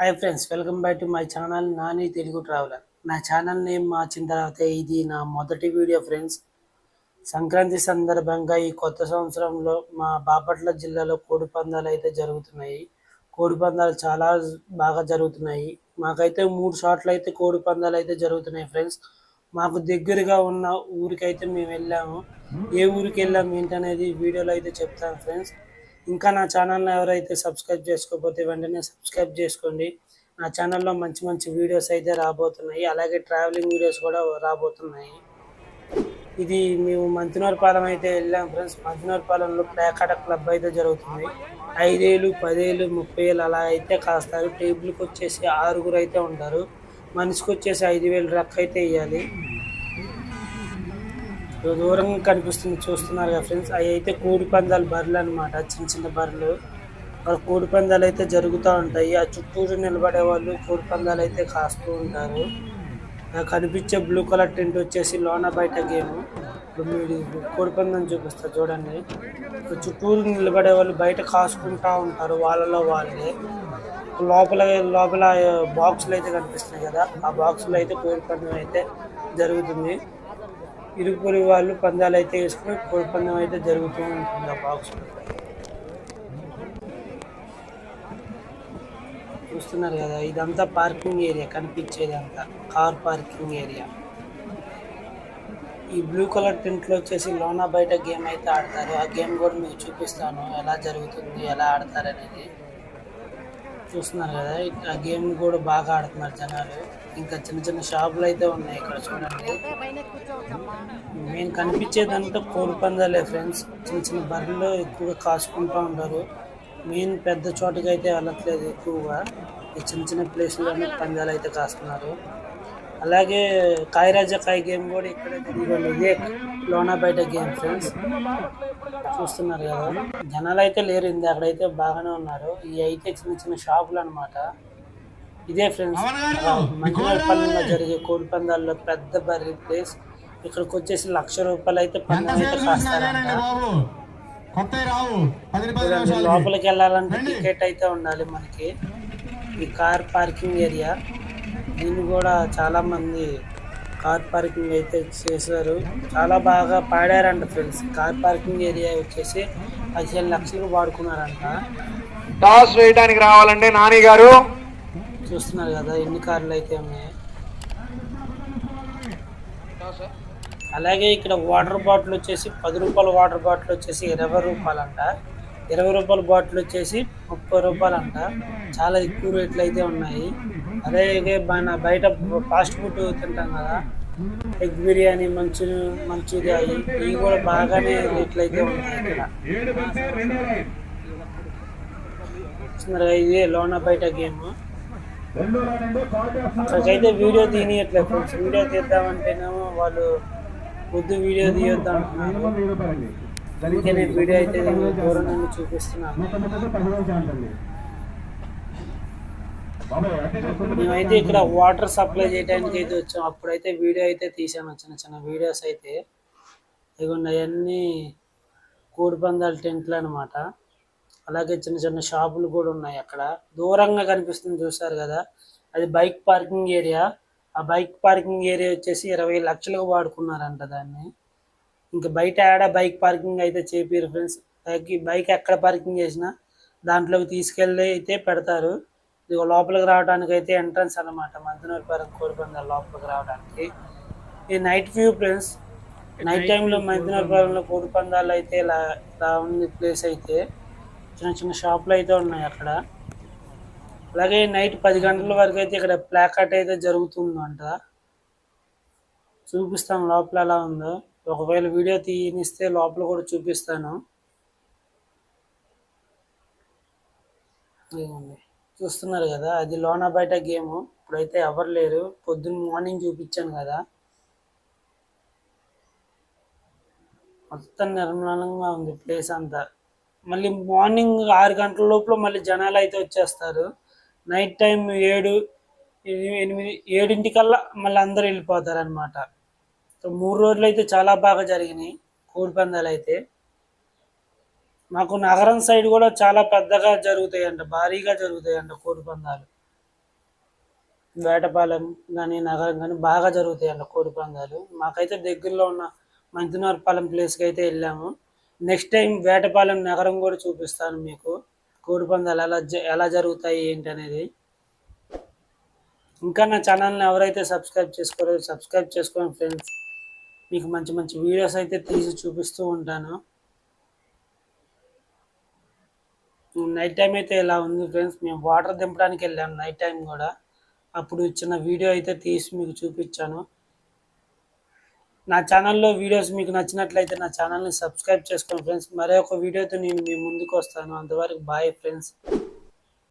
Hi friends welcome back to my channel Nani Telugu traveller. నా channel name మార్చిన తర్వాత ఇది నా మొదటి వీడియో ఫ్రెండ్స్. సంక్రాంతి సందర్భంగా ఈ కొత్త సంవత్సరంలో మా బాపట్ల జిల్లాలో కోడి పందాలు అయితే జరుగుతున్నాయి. కోడి పందాలు చాలా బాగా జరుగుతున్నాయి. మాకైతే మూడు షాట్లు అయితే కోడి పందాలు అయితే జరుగుతున్నాయి ఫ్రెండ్స్. మాకు దగ్గరగా ఉన్న ఊరికైతే మేము వెళ్ళాము. ఏ ఊరికి వెళ్ళాము ఏంటనేది వీడియోలో అయితే చెప్తాను ఫ్రెండ్స్. ఇంకా నా ఛానల్ని ఎవరైతే సబ్స్క్రైబ్ చేసుకోకపోతే వెంటనే సబ్స్క్రైబ్ చేసుకోండి. నా ఛానల్లో మంచి మంచి వీడియోస్ అయితే రాబోతున్నాయి. అలాగే ట్రావెలింగ్ వీడియోస్ కూడా రాబోతున్నాయి. ఇది మేము మంచినూరుపాలెం అయితే వెళ్ళాం ఫ్రెండ్స్. మంచినూరుపాలెంలో ప్లేకాట క్లబ్ అయితే జరుగుతుంది. ఐదేళ్ళు పదేళ్ళు ముప్పై ఏళ్ళు అలా అయితే కాస్తారు. టేబుల్కి వచ్చేసి ఆరుగురు అయితే ఉంటారు. మనిషికి వచ్చేసి ఐదు వేలు రక్క అయితే వేయాలి దూరంగా కనిపిస్తుంది చూస్తున్నారు కదా ఫ్రెండ్స్ అవి అయితే కోడి పందాలు బర్రెలు అనమాట చిన్న చిన్న బర్రెలు. అక్కడ కోడి పందాలు అయితే జరుగుతూ ఉంటాయి. ఆ చుట్టూరు నిలబడే వాళ్ళు కోడి పందాలు అయితే కాస్తూ ఉంటారు. కనిపించే బ్లూ కలర్ టెంట్ వచ్చేసి లోన బయట గేమ్ ఇప్పుడు మీరు కోడి పందం చూపిస్తా చూడండి. చుట్టూరు నిలబడే వాళ్ళు బయట కాసుకుంటా ఉంటారు వాళ్ళలో వాళ్ళే. లోపల లోపల బాక్సులు అయితే కనిపిస్తున్నాయి కదా. ఆ బాక్సులు అయితే కోడి పందం అయితే జరుగుతుంది. ఇరుగు వాళ్ళు పందాలు అయితే వేసుకుని కోడి పందెం అయితే జరుగుతూ ఉంటుంది ఆ బాక్స్ చూస్తున్నారు కదా ఇదంతా పార్కింగ్ ఏరియా కనిపించేదంతా కార్ పార్కింగ్ ఏరియా ఈ బ్లూ కలర్ టెంట్లో వచ్చేసి లోనా బయట గేమ్ అయితే ఆడతారు. ఆ గేమ్ కూడా మీకు చూపిస్తాను ఎలా జరుగుతుంది ఎలా ఆడతారు అనేది చూస్తున్నారు కదా ఆ గేమ్ కూడా బాగా ఆడుతున్నారు జనాలు. ఇంకా చిన్న చిన్న షాపులు అయితే ఉన్నాయి ఇక్కడ చూడండి. మేము కనిపించేదంతా కోడి పందాలే ఫ్రెండ్స్. చిన్న చిన్న బర్రెలు ఎక్కువగా కాసుకుంటూ ఉంటారు మెయిన్ పెద్ద చోటకి అయితే వెళ్ళట్లేదు ఎక్కువగా. ఈ చిన్న చిన్న ప్లేస్లోనే పందాలు అయితే కాస్తున్నారు. అలాగే కాయరాజా కాయ గేమ్ కూడా ఇక్కడ ఇదిగోండి ఇదే లోనా బయట గేమ్ ఫ్రెండ్స్. చూస్తున్నారు కదా. జనాలు అయితే లేరు ఇంది అక్కడైతే బాగానే ఉన్నారు. ఇవి అయితే చిన్న చిన్న షాపులు అనమాట ఇదే ఫ్రెండ్స్ మంచిపల్లిలో జరిగే కోడి పందాల్లో పెద్ద బర్రీ ప్లేస్ ఇక్కడికి వచ్చేసి లక్ష రూపాయలు అయితే పందెం అయితే కాస్తారంట. లోపలికి వెళ్ళాలంటే టికెట్ అయితే ఉండాలి మనకి. ఈ కార్ పార్కింగ్ ఏరియా. దీన్ని కూడా చాలా మంది కార్ పార్కింగ్ అయితే చేశారు. చాలా బాగా పాడారంట ఫ్రెండ్స్. కార్ పార్కింగ్ ఏరియా వచ్చేసి పదిహేను లక్షలకు వాడుకున్నారంట. టాస్ వేయడానికి రావాలంటే నాని గారు? చూస్తున్నారు కదా ఎన్ని కార్లు అయితే ఉన్నాయి. అలాగే ఇక్కడ వాటర్ బాటిల్ వచ్చేసి పది రూపాయల వాటర్ బాటిల్ వచ్చేసి ఇరవై రూపాయలు అంట ఇరవై రూపాయల బాటిల్ వచ్చేసి ముప్పై రూపాయలు అంట చాలా ఎక్కువ రేట్లు అయితే ఉన్నాయి. అదే మన బయట ఫాస్ట్ ఫుడ్ తింటాం కదా. ఎగ్ బిర్యానీ మంచి మంచిది ఇవి ఇవి కూడా బాగానే రేట్లు ఉన్నాయి ఇదే లోన బయట గేమ్. అక్కడికైతే వీడియో తీయట్లేదు ఫ్రెండ్స్. వీడియో తీద్దామంటేనేమో వాళ్ళు వద్దు వీడియో తీయొద్దు అంటున్నారు అందుకే నేను వీడియో అయితే దూరం నుండి చూపిస్తున్నాను. మేమైతే ఇక్కడ వాటర్ సప్లై చేయడానికి అయితే వచ్చాం. అప్పుడైతే వీడియో అయితే తీసాను చిన్న చిన్న వీడియోస్ అయితే. ఇదిగోండి అవన్నీ కోడిపందాల టెంట్లు అనమాట అలాగే చిన్న చిన్న షాపులు కూడా ఉన్నాయి అక్కడ. దూరంగా కనిపిస్తుంది చూసారు కదా. అది బైక్ పార్కింగ్ ఏరియా. ఆ బైక్ పార్కింగ్ ఏరియా వచ్చేసి ఇరవై లక్షలకు వాడుకున్నారంట దాన్ని. ఇంకా బయట ఆడ బైక్ పార్కింగ్ అయితే చేపిరు ఫ్రెండ్స్. బైక్ బైక్ ఎక్కడ పార్కింగ్ చేసినా దాంట్లోకి తీసుకెళ్ళి అయితే పెడతారు. ఇది లోపలికి రావడానికి అయితే ఎంట్రన్స్ అనమాట మంతనూరుపాలెం కోరిపందాల లోపలికి రావడానికి. ఇది నైట్ వ్యూ ఫ్రెండ్స్ నైట్ టైంలో మంతనూరుపాలెంలో కోడిపందాలు. అయితే ఇలా ఇలా ఉంది ప్లేస్ అయితే చిన్న చిన్న షాపులు అయితే ఉన్నాయి అక్కడ. అలాగే నైట్ పది గంటల వరకు అయితే ఇక్కడ ప్లాకాట్ అయితే జరుగుతుందంట. చూపిస్తాను లోపల ఎలా ఉందో. ఒకవేళ వీడియో తీయనిస్తే లోపల కూడా చూపిస్తాను. ఇదిగోండి. చూస్తున్నారు కదా అది లోన బయట గేమ్. ఇప్పుడైతే ఎవరు లేరు. పొద్దున్న మార్నింగ్ చూపించాను కదా. మొత్తం నిర్మలంగా ఉంది ప్లేస్ అంతా. మళ్ళీ మార్నింగ్ ఆరు గంటల లోపల మళ్ళీ జనాలు అయితే వచ్చేస్తారు. నైట్ టైం ఏడు ఎనిమిది ఏడింటికల్లా మళ్ళీ అందరూ వెళ్ళిపోతారు అనమాట మూడు రోజులు అయితే చాలా బాగా జరిగినాయి కోడి పందాలు అయితే. మాకు నగరం సైడ్ కూడా చాలా పెద్దగా జరుగుతాయంట భారీగా జరుగుతాయంట కోడి పందాలు. వేటపాలెం కానీ నగరం కానీ బాగా జరుగుతాయి అన్న కోడి పందాలు. మాకైతే దగ్గరలో ఉన్న మంతినవరపాలెం ప్లేస్కి అయితే వెళ్ళాము. నెక్స్ట్ టైం వేటపాలెం నగరం కూడా చూపిస్తాను మీకు. కోడి పందాలు ఎలా జ- ఎలా జరుగుతాయి ఏంటి అనేది. ఇంకా నా ఛానల్ని ఎవరైతే సబ్స్క్రైబ్ చేసుకోలేదో సబ్స్క్రైబ్ చేసుకోండి ఫ్రెండ్స్ మీకు మంచి మంచి వీడియోస్ అయితే తీసి చూపిస్తూ ఉంటాను. నైట్ టైం అయితే ఇలా ఉంది ఫ్రెండ్స్ మేము వాటర్ దింపడానికి వెళ్ళాము నైట్ టైం కూడా. అప్పుడు ఇచ్చిన వీడియో అయితే తీసి మీకు చూపించాను. నా ఛానల్లో వీడియోస్ మీకు నచ్చినట్లయితే నా ఛానల్ని సబ్స్క్రైబ్ చేసుకోండి ఫ్రెండ్స్ మరొక వీడియోతో నేను మీ ముందుకు వస్తాను. అంతవరకు బాయ్ ఫ్రెండ్స్